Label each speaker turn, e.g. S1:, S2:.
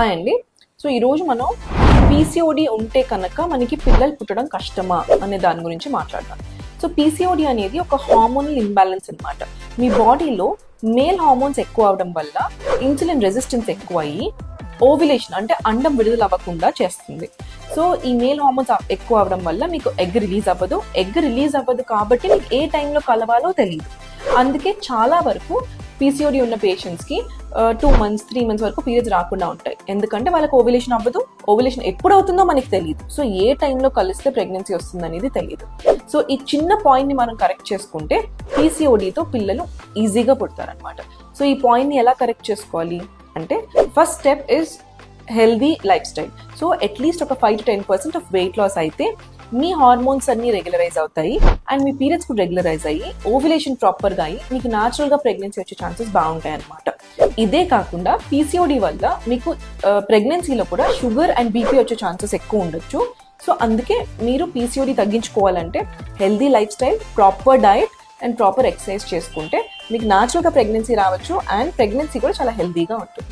S1: Hi అండి so ఈరోజు మనం పీసీఓడి ఉంటే కనుక మనకి పిల్లలు పుట్టడం కష్టమా అనే దాని గురించి మాట్లాడదాం. సో పీసీఓడి అనేది ఒక హార్మోనల్ ఇంబ్యాలెన్స్ అన్నమాట. మీ బాడీలో మేల్ హార్మోన్స్ ఎక్కువ అవడం వల్ల ఇన్సులిన్ రెసిస్టెన్స్ ఎక్కువ అయ్యి ఓవిలేషన్ అంటే అండం విడుదల అవ్వకుండా చేస్తుంది. సో ఈ మేల్ హార్మోన్స్ ఎక్కువ అవడం వల్ల మీకు ఎగ్ రిలీజ్ అవ్వదు. ఎగ్ రిలీజ్ అవ్వదు కాబట్టి మీకు ఏ టైంలో కలవాలో తెలియదు అందుకే చాలా వరకు పీసీఓడి ఉన్న పేషెంట్స్కి టూ మంత్స్ త్రీ మంత్స్ వరకు పీరియడ్స్ రాకుండా ఉంటాయి. ఎందుకంటే వాళ్ళకి ఓవిలేషన్ అవ్వదు. ఓవిలేషన్ ఎప్పుడు అవుతుందో మనకి తెలియదు సో ఏ టైంలో కలిస్తే ప్రెగ్నెన్సీ వస్తుంది అనేది తెలియదు సో ఈ చిన్న పాయింట్ని మనం కరెక్ట్ చేసుకుంటే పీసీఓడితో పిల్లలు ఈజీగా పుడతారనమాట సో ఈ పాయింట్ని ఎలా కరెక్ట్ చేసుకోవాలి? అంటే first step is healthy lifestyle so at least ఒక five to ten percent of weight loss అయితే మీ హార్మోన్స్ అన్ని రెగ్యులరైజ్ అవుతాయి అండ్ మీ పీరియడ్స్ కూడా రెగ్యులరైజ్ అయ్యి ఓవిలేషన్ ప్రాపర్గా అయ్యి మీకు గా ప్రెగ్నెన్సీ వచ్చే ఛాన్సెస్ బాగుంటాయి అనమాట ఇదే కాకుండా పీసీఓడి వల్ల మీకు ప్రెగ్నెన్సీలో కూడా షుగర్ అండ్ బీపీ వచ్చే ఛాన్సెస్ ఎక్కువ ఉండొచ్చు. సో అందుకే మీరు PCOD తగ్గించుకోవాలంటే healthy lifestyle proper diet and proper exercise చేసుకుంటే మీకు న్యాచురల్గా ప్రెగ్నెన్సీ రావచ్చు అండ్ ప్రెగ్నెన్సీ కూడా చాలా హెల్దీగా ఉంటుంది.